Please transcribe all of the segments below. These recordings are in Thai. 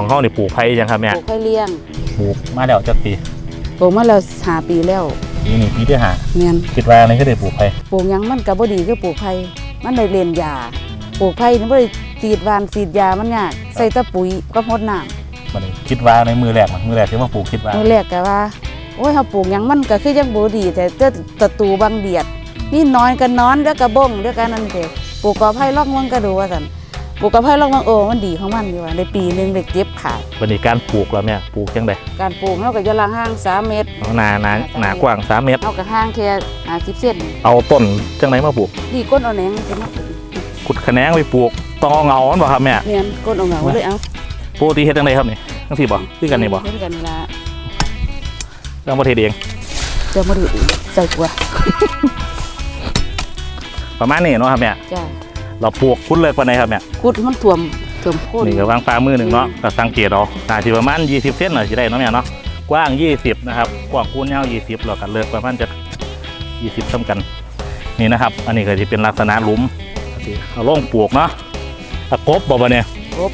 ของเขานี่ปลูกไผ่ยังครับแม่ปลูกไผ่เลี้ยงปลูกมาแล้วจักปีปลูกมาแล้วหาปีแล้วปีนี้ปีที่ห้าเมียนคิดว่าอะไรก็ได้ปลูกไผ่ปลูกหยังมันก็บ่ดีคือปลูกไผ่มันได้เลียนยาปลูกไผ่นี่บ่ได้ฉีดหวานฉีดยามันยากใส่แต่ปุ๋ยกับรดน้ำบัดนี้คิดว่าในมือแรกนะมือแรกที่มาปลูกคิดว่ามื้อแรกก็ว่า โอ้ยเฮาปลูกหยังมันก็คือยังบ่ดี แต่แต่ตะตูบางเดียดมีน้อยก็นอนแล้วก็บ่งแล้วก็นั่นเด้ปลูกกอไผ่ลอกมันก็ดูว่าซั่น ปลูกกอไผ่ลอกมันโอ้มันดีของมันอยู่ว่าในปีหนึงได้เก็บขายบัดนี้การปลูกแล้วแม่ปลูกยังไงการปลูกเฮาก็จะลางห่าง3เมตรหนาหนาหนากว้าง3เมตร เฮาก็ห่างแค่50เซนเอาต้นจังไหนมาปลูกนี่ก้นเอาแหนงสิมาปลูกขุดแขนงไปปลูกตอเงามันบ่ครับแม่เมียนก้นเอาเหงาเลยเอาปกติเฮ็ดจังไดครับนี่จังซี่บ่คือกันนี่บ่เฮ็ดกันนี่ละต้องบ่เฮ็ดเองเจะมาดูอีกใส่กว่าประมาณนี้เนาะครับแม่จ้า เราปลูกพุ่นเลิกปานใดครับแม่กุดมันท่วมท่วมโคตรนี่ก็วางปลามือหนึ่งเนาะก็สังเกตเอาน่าสิประมาณ 20เซนหน่อยสิได้เนาะแม่เนาะกว้าง 20 นะครับ กว้างคูณยาว 20แล้วก็เลิกประมาณจะ 20ซ้ำกัน นี่นะครับ อันนี้ก็จะเป็นลักษณะหลุมที่เอาลงปลูกเนาะตะกบบ่บ่เนี่ยครบ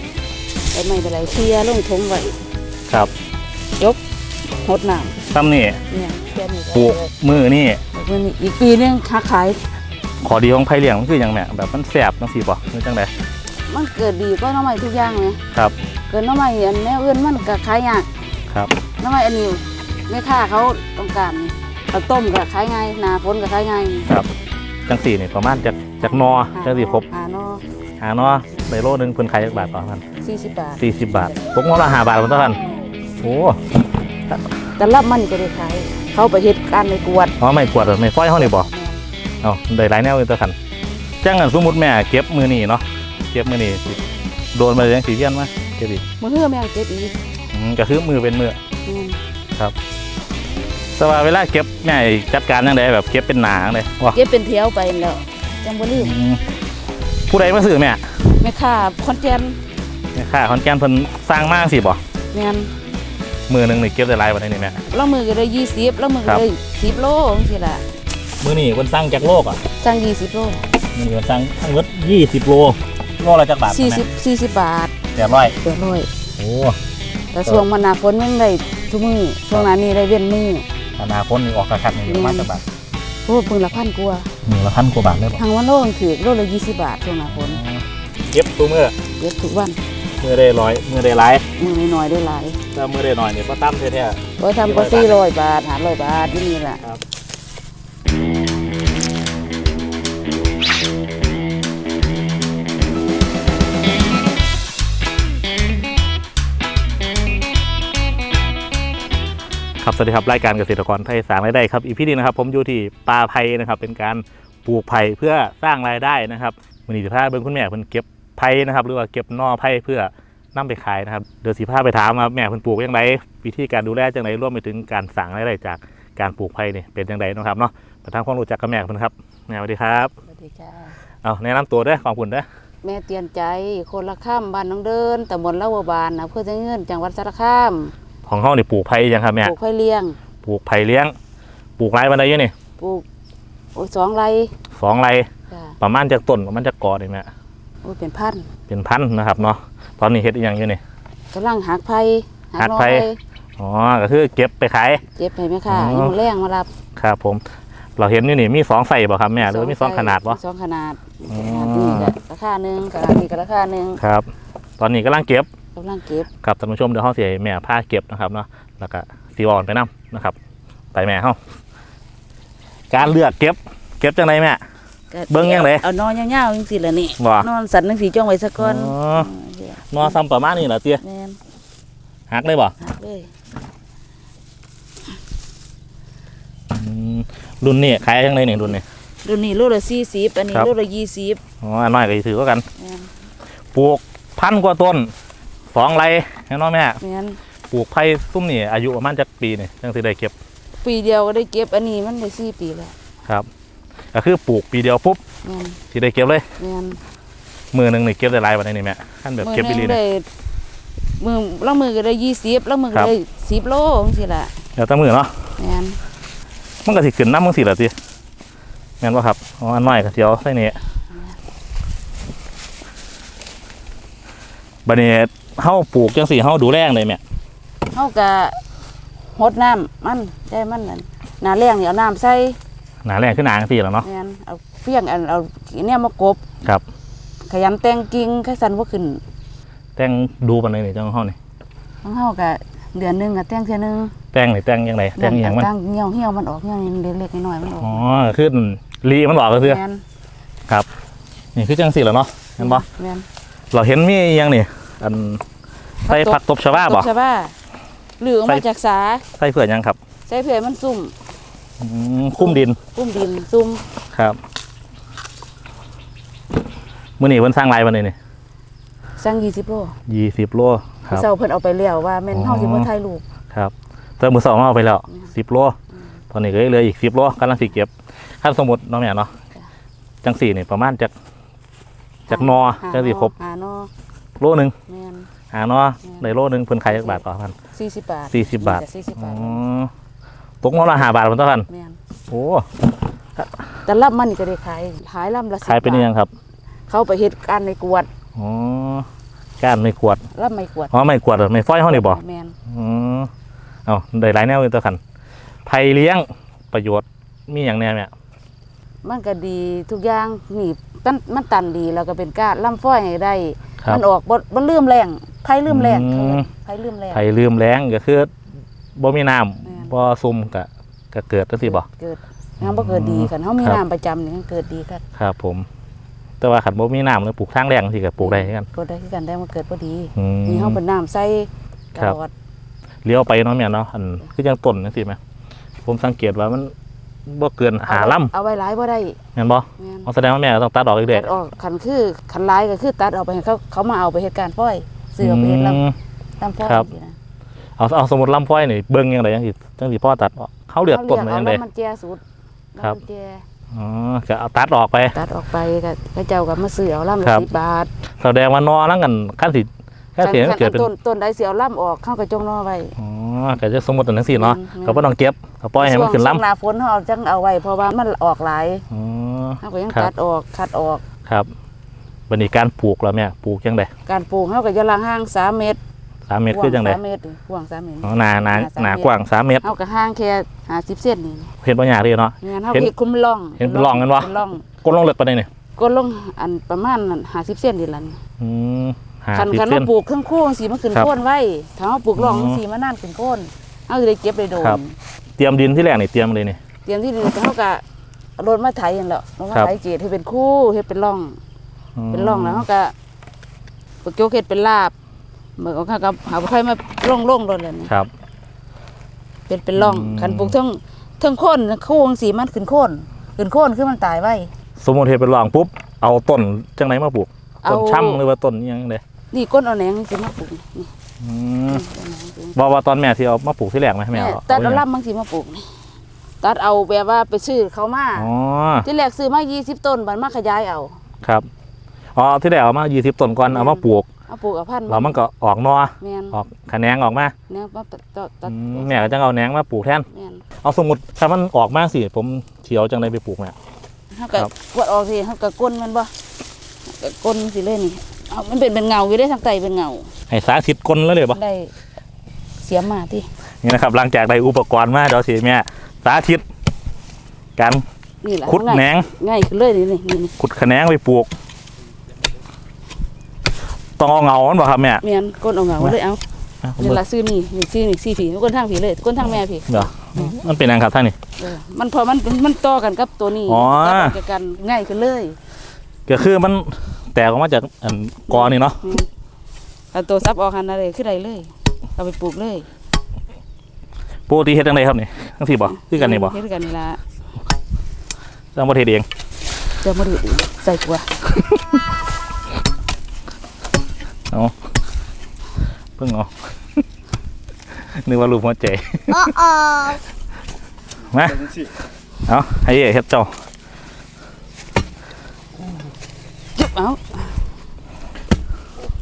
ไอ้ไม้แต่ไรเชียลงทงไว้ครับหดน้ซ้ำนี่ำเนี่ยแค่นี้ปลูกมือนี่มันมีอีกปีนึงค้าขาย ขอดีของไผ่เลี้ยงมันคือหยังแม่แบบมันแสบจังซี่บ่คือจังไดมันเกิดดีก็น้ำไม้ทุกอย่างเลยครับ เกิดน้ำไม้อันแนวอื่นมันก็ขายยากครับน้ำไม้อันนี้แม่ค้าเขาต้องการเขาต้มก็ขายง่ายหนาฝนก็ขายง่ายจังสี่นี่ประมาณจากจากนอจังสี่ครบหาโนหานอใบโลนึงเพิ่นขายจักบาทต่อพันสี่สิบบาท40บาทตกงบละ5บาทมันเท่ากันโอ้แต่รับมันก็ได้ขายเขาไปเฮ็ดการในกวดอ๋อไม่กวาดเหรอไม่ฟ้อยเฮานี่บ่ เอาได้หลายแนวอยู่ตัวคันจ้างกันสมมุติแม่เก็บมือนี่เนาะเก็บมือนี่สิโดนมาเลยจังสีเวียนมาเก็บอีกมือเฮือแม่เก็บอีกอืมก็คือมือเป็นมืออืมแต่ว่าเวลาเก็บแม่จัดการยังไงแบบเก็บเป็นหนาจังไดว้าเก็บเป็นแถวไปแล้วจังบ่ลืมผู้ใดมาซื้อแม่แม่ค้าคอนแกนแม่ค่าคอนแกนเพิ่นสร้างมากสิบ่แม่นมือหนึงนี่เก็บได้หลายบ่ได้นี่แม่แล้วมือก็ได้20แล้วมือครัก็บได้10โลจังซี่ล่ะ มือนี่เพิ่นสร้างจากโลกอะสั่ง20โลมือนี่เพิ่นสร้างทั้งหมด20โลโลละจักบาทแม่40 40บาทแปดร้อย800โอ้แต่ช่วงมันหน้าฝนมันได้ทุกมื้อช่วงหน้านี้ได้เว้นมื้ออนาคตนี่ออกกระคักนี่ประมาณจักบาทโอ้เพิ่งละพันกว่าหนึ่งละพันกว่าบาทเลยบ่ทางวันโลนึงถือโลละ20บาทช่วงหน้าฝนเก็บตัวมือเก็บทุกวันมือได้ร้อยมือได้หลายมื้อน้อยๆได้หลายถ้ามือได้หน่อยนี่บ่ตั้มแท้บ่ทำก็400บาท500บาทอยู่นี่ล่ะ ครับสวัสดีครับรายการเกษตรกรไทยสร้างรายได้ครับอีพีนี้นะครับผมอยู่ที่ปลาไผ่นะครับ เป็นการปลูกไผ่เพื่อสร้างรายได้นะครับวันนี้จะพาเบิ่งคุณแม่เพิ่นเก็บไผ่นะครับ หรือว่าเก็บหน่อไผ่เพื่อนำไปขายนะครับเดี๋ยวสิพาไปถามว่าแม่เพิ่นปลูกยังไงวิธีการดูแลจังไดรวมไปถึงการสร้างรายได้จากการปลูกไผ่นี่เป็นจังไดเนาะครับเนาะไปทำความรู้จักกับแม่เพิ่นครับแม่สวัสดีครับสวัสดีจ้าเอาแนะนำตัวเด้อขอบคุณเด้อแม่เตียนใจคนละข้ามบ้านน้องเดินตำบลละวัวบานอำเภอเชียงเงินจังหวัดสารคาม ของเฮานี่ปลูกไผ่ยังครับแม่ปลูกไผ่เลี้ยงปลูกไผ่เลี้ยง ปลูกไรบันไดอยู่นี่ปลูกโอ้ยสองไรสองไรจ้าประมาณจากต้นประมาณจากกอนี่แม่โอ้ยเป็นพันเป็นพันธุ์นะครับเนาะตอนนี้เฮ็ดอีหยังอยู่นี่กำลังหักไผ่หักหน่อไผ่อ๋อก็คือเก็บไปขายเจ็บไผ่ไหมค่ะอ๋ออีหมูแรงมารับครับผม เราเห็นอยู่นี่มีสองใส่บ่ครับแม่หรือว่ามีสองขนาดบ่สองขนาดอ๋อขนาดนี้ก็ราคาหนึ่งขนาดนี้ก็ราคาหนึ่งครับ ตอนนี้กำลังเก็บ กำลังเก็บครับท่านผู้ชมเดี๋ยวเฮาสิให้แม่พาเก็บนะครับเนาะแล้วก็สีวอนไปนํนะครับ ไปแม่เฮาการเลือกเก็บ เก็บจังไดแม่ก็เบิ่งยังไงเอานอนยาวๆจังสิล่ะนี่บ่นอนสันจังสีจ้องไว้สักก่อนอ๋อนอซ้ำประมาณนี้เหรอเตี้ยแม่นหักเลยบ่หักเลยอืมรุ่นนี้ขายจังไดนี่รุ่นนี้รุ่นนี้โลละสี่สิบอันนี้ครับโลละยี่สิบอ๋ออันน้อยก็สิถือว่ากันแม่นปลูกพันกว่าต้น สองไรเห็นไหมแม่แม่นปลูกไผ่ซุ้มนี่อายุประมาณจักปีนี่จังสิได้เก็บปีเดียวก็ได้เก็บอันนี้มันได้สี่ปีแล้วครับ ก็คือปลูกปีเดียวปุ๊บแม่นสิได้เก็บเลย แม่นมือหนึ่งนี่เก็บได้หลายวันนี้แม่ขั้นแบบมือเก็บหไปนึเรีงยได้มือละมือก็ได้ยี่สิบละมือครัก็บได้สิบโลจังสิล่ะแล้วแต่มือเนาะแม่นมันก็สิขึ้นน้ำมึงสิละสิแม่นว่าครับอ๋ออันน้อยก็เสียวใส่นี่บัดนี้ เฮาปลูกจังสี่เฮาดูแลงเลยแม่เฮาก็หดน้ำมันได้มันนั่นหน้าแรงนี่เอาน้ำใส่หนาแรงขึ้นหนาจังสี่แล้วเนาะ แม่นเอาเพียงอันเอาเนี่ยมากบครับ ขยันแต่งกิ่งแค่สันบ่ขึ้นแต่งดูปันเลยนี่จังเฮานี่ของเฮาก็เดือนหนึงก็แต่งเทื่อนึงแต่งนี่แต่งยังไงแต่งอหย่างมัน ตั้งเหี่ยวเหี่ยวมันออกเหี่ยวนี่เล็กๆน้อยๆมันออกอ๋อคือลีมันบอกก็คือแม่นครับนี่คือจังสี่แล้วเนาะเห็นบ่แม่นเราเห็นมีอหยังนี่ อันใส่ผักตบชาวาตบ่บชะบ้าหรือออกมาจากสาใส่เผื่อหยังครับ ใส่เพื่อให้มันซุ่มอืมคุ้มดินกุ้มดินซุ่มครับมื้อนี้เพิ่นสร้างลายวันนี้นี่สั่ง20โลยี่สิบโลครับเซาเพิ่นเอาไปแล้วว่าแม่นอ๋อเฮาสิบ่ถ่ายรูปครับเติมมือสองเอาไปแล้วสิบโลตอนนี้ก็เหลืออีกสิบโลกำลังสิเก็บถ้าสมมติน้องแม่เนาะจังสี่นี่ประมาณจากจากนอหาจังสี่ครบหานอ โลหนึ่งแม่นหานอในโลหนึ่งเพิ่นขายจักบาทต่อพัน40บาทสี่สิบบาทนี่ก็40อ๋บาทอตกนอละห้าบาทเพิ่นต่อพันแม่นโอ้แต่รับมันนี่ก็ได้ขายขายลำละ10ขายเป็นยังครับ เขาไปเฮ็ดการในกวดอ๋อก้านไม่ขวดรับไม่กวดอ๋อไม่ขวดเหรอไม่ฝ้อยห้องนี่บ่แม่นอือเอาได้หลายแนวอยู่ต่อคันไผ่เลี้ยงประโยชน์มีอย่างแน่แม่มันก็ดีทุกอย่างนี่มันมันตันดีแล้วก็เป็นการล่ำฟ้อยให้ได้ ครับ มันออกบ่บ่ลืมแรงไผลืมแรงอืมเขาเอิ้นไผลืมแรง ไผ่ลืมแรงก็คือบ่มีน้แม่นำบ่ซุ่มก็ก็เกิดจังซี่บ่ เกิดงั้นบ่เกิดดีกันเฮามีครับ น้ำประจำนี่มันเกิดดีครับครับ ผม แต่ว่าขันบ่มีน้ำเลยปลูกทางแรงสิก็ปลูกได้คือกันเกิดได้คือกันได้มันเกิดบ่ดีอืม นี่เฮาเป็นน้ำใส่ตครับ ลอดเลี้ยวไปเนาะแม่เนาะอันคือจังต้นจังซี่แม่ผมสังเกตว่ามัน บ่เกินหาลำเอาไว้หลายบ่ได้แม่นบ่แม่นเอาแสดงว่าแม่ก็ต้องตัดออกอีกเด้ตัดออกคันคือคันหลายก็คือตัดออกไปให้เขาเขามาเอาไปเฮ็ดการฟ้อยซื้อเอาไปเฮ็ดลำอืมลำฟ้อยครับจังซี่นะเอาเอาสมมุติลำพ้อยนี่เบิ่งจังไดจังสิจังสิพ่อตัดออกเขาเลือกต้นมาเอาจังไดแล้วมันแก่สุดครับ แล้วมันแก่อ๋อก็เอาตัดออกไป ตัดออกไปก็พระเจ้าก็มาซื้อเอาลำครัละบ10บาท แสดงว่านอนั่งกันขั้นสิ ขั้นสิมันเกิดเป็นต้นต้นใดสิเอาลำออกเข้าก็จงนอไว้อ๋อก็จะสมมุติอันจังซี่เนาะอืมก็บ่ต้องเก็บก็ปล่อยให้มันขึ้นช่วงลำหน้าฝนเฮาจังเอาไว้เพราะว่ามันออกหลายอ๋อเฮาก็ยังครับตัดออกคัดออกครับบัดนี้การปลูกแล้วแม่ปลูกจังไดการปลูกเฮาก็จะลางห่าง3เมตรสามเมตรคือจังไดกว้า3เมตรกว้าง3เมตรอ๋อหนาหนาหนาสามหนาเมตรกว้างสามเมตรเฮาก็ห่างแค่50เซนนี่เห็นบ่ยากเลยเนาะงั้นเฮาเห็นเฮ็ดคุมร่องเห็นเป็นร่องกันวะเป็นร่องก้นลงเลึกปานใดนี่ก้นลงอันประมาณนั้น50เซนนี่ล่ะนี่อืมหา คันสิบคันเส้เฮานปลูกเครื่องคู่จังซี่มันขึ้นครับโคนไว้ถ้าเฮาปลูกร่องอืมจังซี่มันนานขึ้นโคนเฮาสิได้เก็บได้โดนครับเตรียมดินที่แรกนี่เตรียมเลยนี่เตรียมที่ดินเฮาก็เอารถมาไถนั่นแหละรถมาครับไถเกตให้เป็นคู่เฮ็ดเป็นร่อง เป็นร่องแล้วเขาก็ปกโจกเห็ดเป็นลาบเหมือนเขาก็หาค่อยมาล่องล่องๆรถเลยนี่ครับ เป็นเป็นร่องอืมคันปลูกเทั้งเทั้งโค่นคู่จังสีมันขึ้นโค่นขึ้นโค่นคือมันตายไว้สมมุติเฮ็ดเป็นร่องปุ๊บเอาต้นจังไดมาปลูกเอาต้นช้ำหรือว่าต้นอิหยังเด้ นี่ก้นเอาแหนงสิมาปลูกนี่อืมเอาแหนงสิบ่ว่าตอนแม่ที่เอามาปลูกที่แรกไหมแม่แม่เอาตัดเอาเอาลำบางสีมาปลูกนี่ตัดเอาแบบว่าไปซื้อเขามา อ๋อที่แรกซื้อมา20ต้นบัดมาขยายเอาครับอ๋อที่แรกเอามา20ต้นก่อนเอามาปลูกเอาปลูกเอาพันธุ์แล้วมันก็ออกนอแม่นออกแขนงออกมาแนวมาตัดตัดตัอืดมแม่ก็จังเอาแหนงมาปลูกแทน แม่นเอาสมมุติถ้ามันออกมาสิผมสิเอาจังไดไปปลูกแม่ เฮาก็ครับ กวดออกสิเฮาก็ก้นมันบ่ก็ก้นสิเลยนี่ เอามันเป็นเป็นเงาอยู่ได้ทางใต้เป็นเงา ให้สาธิตกลแล้วเลยบ่ได้เสียมาที่นี่นะครับหลังจากได้อุปกรณ์มาเดี๋ยวสิแม่สาธิตการนี่แหละขุดแหนง่ายงง่ายขึ้นเลยนี่นี่นี่ขุดแขนงไปปลูกต้องเอาเงามันบ่ครับแม่เมียนก้นเอาเงาเลยเอาอะผมนี่เบิ่งละซื้อนี่นี่ซื้อนี่ซี่ผีก้นทางผีเลยก้นทางแม่ผีเดี๋ยวมันเป็นยังครับท่านนี่เออมันพอมันมันต่อกันกับตัวนี้อ๋อต่อกันกันง่ายขึ้นเลย ก็คือมัน แตกออกมาจากอันกอนี่เนาะอืมเอาตัวซับออกหันอะไรขึ้นได้เลย เอาไปปลูกเลยปกติเฮ็ดจังไดครับนี่ทั้งสี่บ่คือกันนี่บ่เฮ็ดกันนี่ละจังบ่เฮ็ดเองเจะมาดูใส่กว่าเพิ่งเอานึกว่ารูปหัวใจอ๋ออ๋อมาเอาให้เอ๋เฮ็ดเจ้าจุบ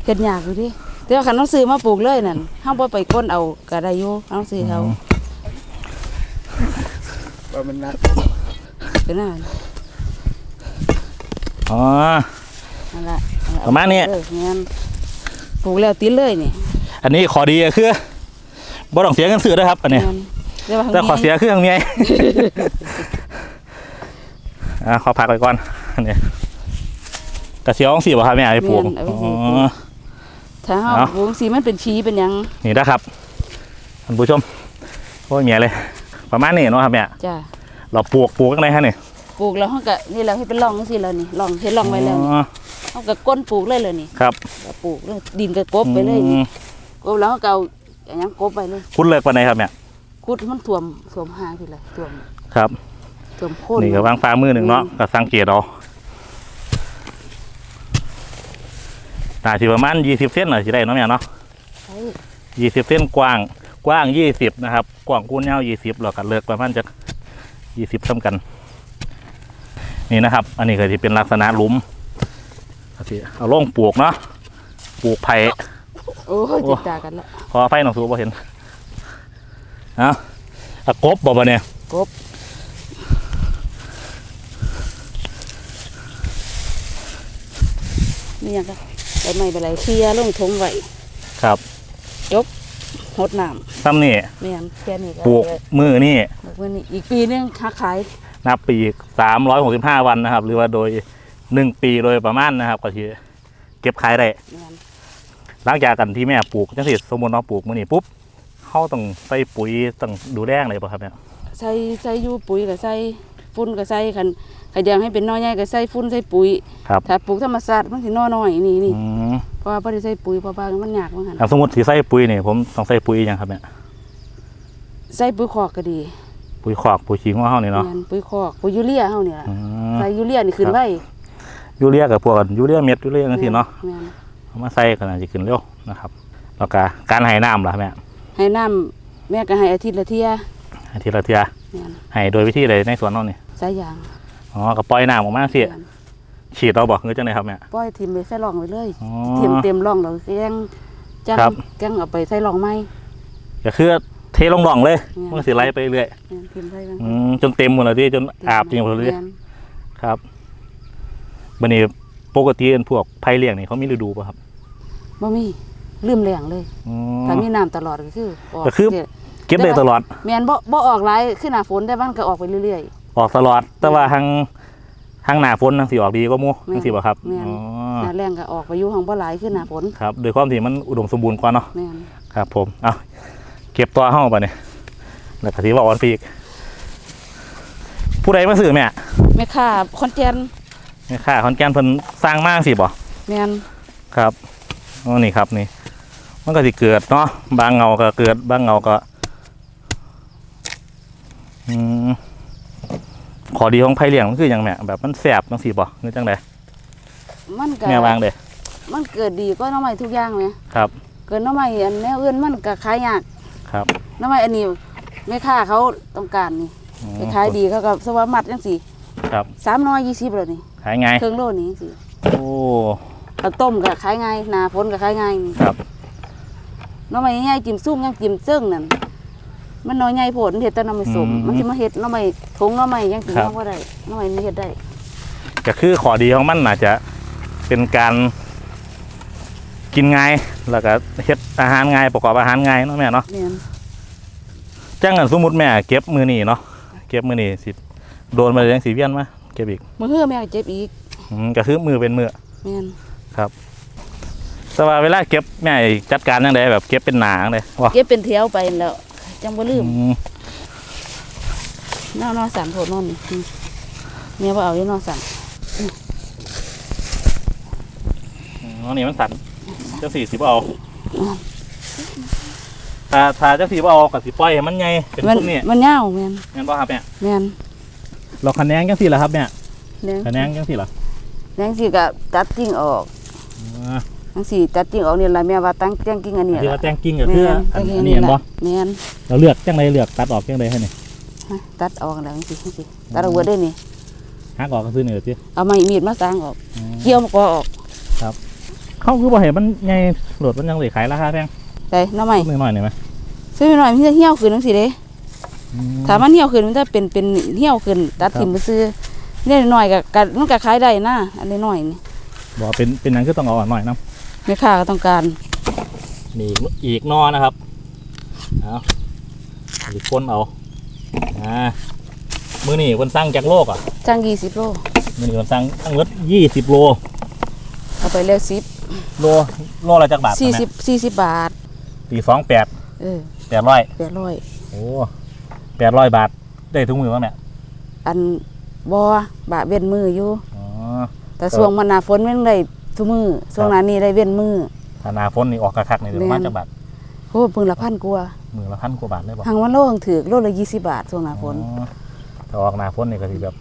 เอาเฮ็ดยากอยู่ดิแต่ว่าคันต้องซื้อมาปลูกเลยนั่นเฮาบ่ไปก้นเอาก็ได้อยู่เอาซื้อเขาว่ามันนักเป็นนั่นอ๋อ นั่นล่ะประมาณนี้ เอองั้นปลูกแล้วติดเลยนี่อันนี้ขอดีก็คือบ่ต้องเสียเงินซื้อด้วยครับ อันนี้ แม่นแต่ว่าแต่ขอเสียคือทางเมีย อะขอพักไปก่อนอันนี้กระเสียวของสีบ่ครับแม่ไอ้ปลูกอ๋อ ถ้าเฮาเอาปลูกสีมันเป็นชี้เป็นหยังนี่นะครับท่านผู้ชมโอ้ยเมียเลย ประมาณนี้เนาะครับแม่จ้ะเราปลูกปลูกอะไรฮะนี่ปลูกแล้วเฮาก็นี่แหละให้เป็นร่องจังซี่แล้วนี่ร่องเฮ็ดร่องไว้แล้วนี่อ๋อเฮาก็ก้นปลูกเลยเลยนี่ครับก็ปลูกแล้วดินก็กบไปเลยนี่อืมกบแล้วเฮาก็เอาอันหยังกบไปเลย คุณเลิกปานไหนครับแม่ขุดให้มันท่วมท่วมหางพี่เลยท่วมครับท่วมโคน นี่ก็วางฟ้ามือหนึ่งเนาะก็สังเกตเอา น่าสิประมาณยี่สิบเซนหน่อยสิได้เนาะแม่เนาะใช่ยี่สิบเส้นกว้างกว้างยี่สิบนะครับ กว้างคูณยาวยี่สิบแล้วก็เลือกประมาณจะยี่สิบซ้ำกัน นี่นะครับ อันนี้ก็จะเป็นลักษณะหลุมก็สิเอาล่งปลูกเนาะปลูกไผ่โอ้ยติดตากันละขอไผ่หนองสูบ่เห็นเอาอะกบบ่บ่เนี่ยกบนี่ยังก็ ใบไม้ใบไรเคลียร์ลงทงไว้ครับหดน้ซ้ำนี่ำแม่นแค่นี้ก็ปลูกมือนี่ปลูกวันนี้อีกปีนึงค้าขายนับปีสามร้อยหกสิบห้าวันนะครับ หรือว่าโดยหนึ่งปีโดยประมาณนะครับก็ที่เก็บขายได้ แม่นหลังจากกันที่แม่ปลูกจังสิสมมติเราปลูกมื้อนี้ปุ๊บเขาต้องใส่ปุ๋ยต้องดูแลอะไรป่ะครับเนี่ยใส่ใส่อยูปุ๋ยก็ใส่ฝุ่นก็ใส่คัน ขยางให้เป็นหน้อยใหญ่ก็ใส่ฝุ่นใส่ปุ๋ยครับถ้าปลูกธรรมชาติมันสิหน้อน้อยนี่นี่อืมเพราะว่าบ่ได้ใส่ปุ๋ยเพราะว่ามันยากว่าหั่นอะสมมติที่ใส่ปุ๋ยนี่ผมต้องใส่ปุ๋ยหยังครับเนี่ยใส่ปุ๋ยคอกก็ดีปุ๋ยขอกปุ๋ยขี้ของเขานี่เนาะ แม่นปุ๋ยคอกปุ๋ยยูเรียเฮานี่ล่ะอืม ใส่ยูเรียนี่ขึ้นไว้ยูเรียกับพวกยูเรียเม็ดยูเรียจังซี่เนาะแม่นเอามาใส่ก็น่าจะขึ้นเร็วนะครับ แล้วก็การให้น้ำล่ะแม่ให้น้ำแม่ก็ให้อาทิตย์ละเที่ยให้ทีละเทียแม่นให้โดยวิธีใดในสวนเรานี่สายยาง อ๋อก็ปล่อยน้ำออกมาสิแม่นฉีดเราบอกเงือจังไดครับแม่ ปล่อยทิ่มไปใส่ร่องไว้เลยอ๋อเทียมเต็มร่องแล้วก็ยังจังครับจังเอาไปใส่ร่องใหม่ก็คือเทลงหล่องเลยอืม มันก็สิไหลไปเรื่อยแม่นทิ่มใส่กันอืมจนเต็มหมดเลยที่จนอาบจริงหมดเลยแม่นครับบันนี้ปกติอันพวกไผ่เลี้ยงนี่เขามีฤดูป่ะครับบ่มีลืมแรงเลยอืม ถ้ามีน้ำตลอดก็คือออกก็คือเรื่อยเก็บได้ตลอด แม่นบ่บ่ออกหลายขึ้นหน้าฝนแต่มันก็ออกไปเรื่อย ออกตลอด แต่ว่าทางทางหน้าฝนทางสีออกดีก็มู่แม่นทางสีบ่ครับแม่น อ๋อๆหน้าแรงก็ออกไปอยู่ห้องบ่หลายขึ้นหน้าฝนครับโดยความที่มันอุดมสมบูรณ์กว่าเนาะแม่นครับ ผมเอาเก็บตัวห้องไปเนี่ยแล้วก็ที่บอกวันปีกผู้ใดมาซื้อแม่แม่ค้าคอนแก่นแม่ค่าคอนแกนเพิ่นสร้างมากสิบ่ แม่นครับอ๋อนี่ครับนี่ มันก็สิเกิดเนาะ บางเงาก็เกิด บางเงาก็ อืม ขอดีของไผ่เลี้ยงมันคืออย่างแม่แบบมันแสบจังสิบ่คือจังไดมันก็แม่วางเด้มันเกิดดีก็หน้อไม้ทุกอย่างแหมครับ เกิดหน้อไม้อันแนวอื่นมันก็ขายยากครับหน้อไม้อันนี้แม่ค้าเขาต้องการนี่อืมไปขายดีเขาก็สว่ามัดจังซี่ครับ320แล้วนี่ขายไงเครื่องโลนี่จังซี่โอ้ข้าวต้มก็ขายง่ายหน้าฝนก็ขายง่ายนี่ครับหน้อไม้ใหญ่จิ้มซุ่มยังจิ้มเจิ้งนั่น มันน้อยใหญ่โพดมันเฮ็ดแต่หน้อไม้สมมันสิมาเฮ็ดหน้อไม้ทงหน้อไม้ยังสิยังบ่ได้หน้อไม้นี่เฮ็ดได้ก็คือขอดีของมันน่าจะเป็นการกินง่ายแล้วก็เฮ็ดอาหารง่ายประกอบอาหารง่ายเนาะแม่เนาะแม่นจังกันสมมุติแม่เก็บมือนี่เนาะเก็บมือนี่สิโดนมาจังสีเวียนมาเก็บอีกมื้อเฮือแม่ก็เจ็บอีกอืมก็คือมือเป็นมือแม่นแต่ว่าเวลาเก็บแม่จัดการยังไงแบบเก็บเป็นหนาจังไดว่าเก็บเป็นแถวไปแล้ว จังบ่ลืมอืมนอนนอนสั่นโพดนอนนี่อืมแม่บ่เอาอยู่นอนสั่นอ๋อนี่มันสั่นเจ้าสีสิบเอาถ้าถ้าเจ้าสีบเอากับสีปล่อยให้มันไงเป็นมันพวกนี้มันยาวแม่นแม่นบ่ครับแม่แม่นเราคะแนนจังสีละครับแม่แดงคะแนนจังสีละแดงสิก็ตัดกิ่งออก อ่าจังสิตัดกิ่งออกนี่ล่ะแม่ว่าตั้งแต่งกิ่งอันนี้ที่ล่ะว่าแตงกิ้งก็คืออันแม่อันนนี้เห็นบ่ล่ะแม่นเราเลือกจังไดเลือกตัดออกจังไดให้นี่ฮะตัดออกแล้วจังสิจังสิตัดออกเบิดได้นี่หักออกก็คือนี่สิเอาไม้มีดมาสร้างออก เกี่ยวมากอออกเขาคือบ่เห็นมันใหญ่โหลดมันยังเลยขายราคาแพงได้หน้อไม้นิดหน่อยหน่อยไหมซื้อหน่อยมันจะเหี่ยวขึ้นจังสิเด้ถ้ามันเหี่ยวขึ้นมันจะเป็นเป็นเหี่ยวขึ้นตัดทิ่มไปซื้อเนี่ยน้อยก็ก็มันก็ขายได้นะอันนี้น้อยนี่บอกเป็นเป็นหยังคือต้องเอาอ่อนหน่อยนะ แม่ค้าก็ต้องการนี่อีกอีกนอนะครับเอาอีกคนเอาอ่ามือนี่คนสร้างจากโลกอะจ้างยี่สิบโลมือนี่คนสร้างตั้งรถยี่สิบโลเอาไปแล้วสิบโลโลละจากบาทสี่สิบสี่สิบบาทปีสองแปดเออแปดร้อยแปดร้อยโอ้แปดร้อยบาทได้ทุกมือบ้างเนี่ยอันบอบาเว้นมืออยู่อ๋อแต่ครับช่วงมันหนาฝนแม่งได้ ทุกมือช่วงหนั้นนี่ได้เว้นมือถ้าหนาฝนนี่ออกคักๆนี่เดี๋ยวประมาณแม่นจากบาทโอ้พึงละพันกว่ามือละพันกว่าบาทเลยบอกหางวันโลหังถือโลละยี่สิบบาทช่วงหนาฝนอ๋อถ้าออกหนาฝนนี่ก็สิแบบ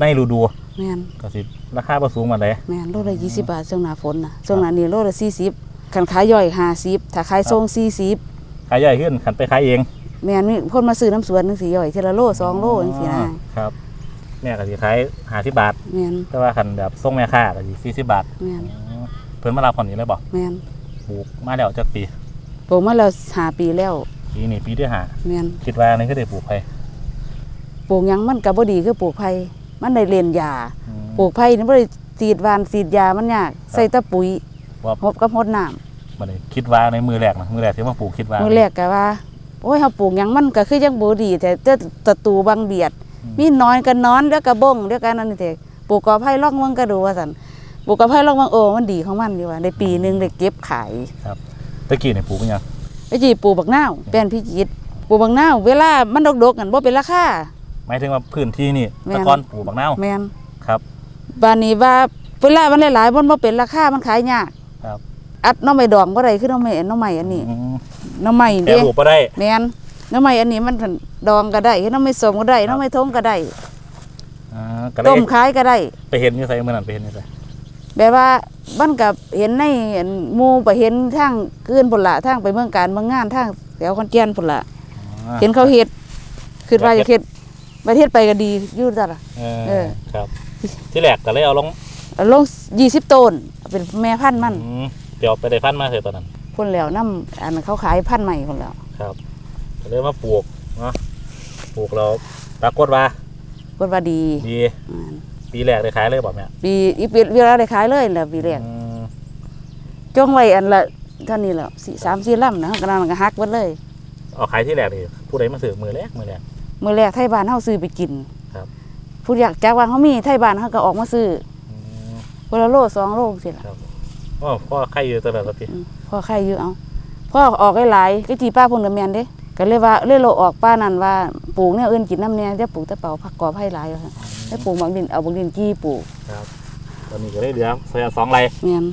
ในฤดูแม่นก็สิราคาประสูงมาเลยแม่นโลละยี่สิบบาทช่วงหนาฝนนะช่วงหนานี้โลละสี่สิบขันขายย่อยห้าสิบถ้าขายทรงสี่สิบขายใหญ่ขึ้นขันไปขายเองแม่นมีคนมาซื้อน้ำสวนนึงสี่ย่อยทีละโลสองโลจังซี่นะครับแม่ก็สิขายหาสิบบาทแม่นแต่ว่าขันแบบส่งแม่ค้าก็สิสี่สิบบาทแม่นอ๋อ เพิ่นมารับคนนี้เลยบอกแม่นปลูกมาแล้วจักปีปลูกมาแล้วหาปีแล้วปีนี้ปีที่หาแม่นคิดว่านี่ก็ได้ปลูกไปปลูกหยังมันก็บ่ดีคือปลูกไผ่มันได้เลียนยาอืม ปลูกไผ่นี่บ่ได้ฉีดหวานฉีดยามันยากใส่แต่ปุ๋ยว่าหบกับหดน้ำบัดนี้คิดว่าในมือแรกนะมือแรกที่มาปลูกคิดว่า มื้อแรกก็ว่า โอ้ยเฮาปลูกหยังมันก็คือยังบ่ดี แต่แต่ตะตูบางเบียดมีน้อยก็นอนแล้วก็บงเดียวกันนั่นนี่เถอะปลูกกอไผ่ลองเมืองก็ดูว่าซั่น ปลูกกอไผ่ลองเมืองโอ้มันดีของมันอยู่ว่าในปีหนึงได้เก็บขายตะกี้นี่ปลูกเป็นหยังไอ้จีปลูกบักนาวแป้นพิจิตรปลูกบักนาวเวลามันดกๆกันบ่เป็นราคา หมายถึงว่าพื้นที่นี่แม่นแตะกอนปลูกบักนาวแม่นครับ บานนี้ว่าเวลามันหลายๆมันบ่เป็นราคามันขายยากครับ อัดหน้องไม้ดองบ่ได้คือหน้องไม้หน้องไม้อันนี้อืมหน้องไม้แต่เด้ ปลูกบ่ได้ แม่นหน้องไม้อันนี้มันดองก็ได้หน้องไม้ส้มก็ได้หน้องไม้ทงก็ได้ อ่าก็เลต้ยมขายก็ได้ไปเห็นอยู่ไสมื้อนั้นไปเห็นอยู่ไส แบบว่ามันกับเห็นในอันหมู่ไปเห็นทางเกินพุ่นละทางไปเมืองการเมืองงานทางแถวขอนแก่นพุ่นละอ๋อเห็นเขาเฮ็ดคิดว่าอยากเฮ็ดประเทศไปก็ดีอยู่จ้ะล่ะเอเอออครับ ที่แรกก็เลยเอาลงเอาลง20ต้นเอาเป็นแม่พันธุ์มันอืมเดี๋ยวไปได้พันธุ์มาเถอะตอนนั้นพุ่นแล้วนํอันเขาขายพันธุ์ใหม่พุ่นแล้วครับก็เลยมาปลูกเนาะปลูกเราปรากฏว่าเพิ่นว่าดีดีอืม ปีแรกได้ขายเลยบอกแม่ปีอีปีเวลาได้ขายเลยแหละปีแรกอืมจงไว้อันละเท่านี้แหละสี่สามสี่ลำนะกำลังก็ฮักเบิดเลย เอาขายที่แรกนี่ผู้ใดมาซื้อมือแรกมือแรก มื้อแรกไทยบ้านเฮาซื้อไปกินครับ ผู้อยากจักว่าเขามีไทยบ้านเฮาก็ออกมาซื้ออืมคนละโลสองโลสิล่ะโอ้พ่อใครอยู่ตลอดเลยพี่ อืมพ่อใครอยู่เอาพ่อออกหลายๆก็จีป้าพุ่นกับแม่นเด้ ก็เลยว่าเลยโลออกป้านั่นว่าปลูกเนี่ยเอิ้นกินน้ำเนี่ยจะปลูกแต่เป่าผักกอบให้หลายว่าซั่นได้ปลูกบักดินเอาบักดินจี้ปลูกตอนนี้ก็ได้เหลือเสียสองไรแม่น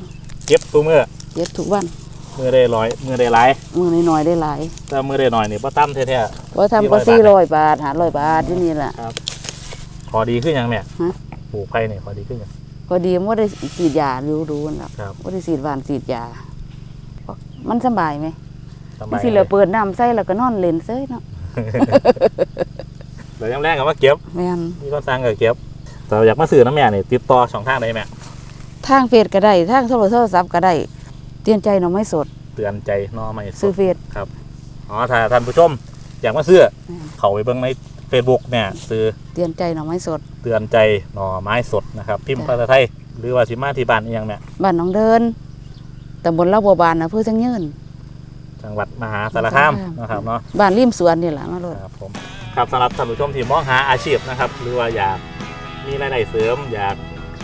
เก็บตัวมือเก็บทุกวันมือได้ร้อยมือได้หลายมื้อน้อยๆได้หลายแต่มือได้หน่อยนี่ป้าตั้มแท้ว่าทำก็400 400บาท500บาทอยู่นี่ล่ะๆขอดีขึ้นยังแม่ฮะปลูกไผ่นี่ขอดีขึ้นยังก็ดีมันบ่ได้ฉีดยารู้ๆนั่นล่ะครับบ่ได้ฉีดหวานฉีดยา มันสบายไหม สบายสิเหลือเปิดน้ำใส่แล้วก็นอนเล่นเซ้ยเนาะเดี๋ยวยังแรกกับว่าเก็บแม่นมีคนสั่งกับเก็บแต่อยากมาซื้อน้ำแม่นี่ติดต่อช่องทางได้แม่ทางเฟซก็ได้ทางโทรศัพท์ก็ได้เตือนใจหน่อไม้สด เตือนใจเนอไม่สซื้อดเฟซอ๋อถ้าท่านผู้ชม อยากมาซื้ออืมเขาไปเบิ่งใน Facebook เนี่ยซื้อเตือนใจหน่อไม้สด เตือนใจหน่อไม้สดนะครับ พิมพ์ภาษาไทยหรือว่าสิมาที่บ้านอีหยังแม่บ้านหนองเดินตำบลลาบัวบานอำเภอจังยืน จังหวัดมหาสารคามนะครับเนาะบ้านริมสวนนี่แหละมาโลดครับผมครับสำหรับท่านผู้ชมที่มองหาอาชีพนะครับ หรือว่าอยากมีรายได้เสริม อยาก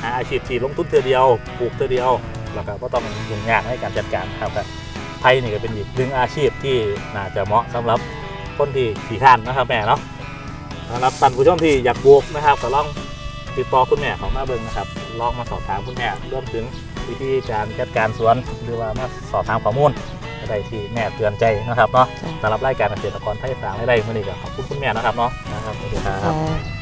หาอาชีพที่ลงทุนเทือเดียวปลูกเทือเดียวแล้วก็บ่ต้องยุ่งยากในการจัดการครับแต่ไทยนี่ก็เป็นอีกหนึ่งอาชีพที่น่าจะเหมาะสำหรับคนที่ขี่ข้านนะครับแม่เนาะสำหรับท่านผู้ชมที่อยากปลูกนะครับก็ลองติดต่อคุณแม่เขามาเบิ่งนะครับ ลองมาสอบถามคุณแม่รวมถึงวิธีการจัดการสวนหรือว่ามาสอบถามข้อมูลอะ ไรที่แม่เตือนใจนะครับเนาะจ้ะสำหรับรายการเกษตรกรไทยสร้างรายได้มื่อนี้ก็ขอบคุณคุณแม่นะครับเนาะนะครับสวัสดีครับ ค่ะ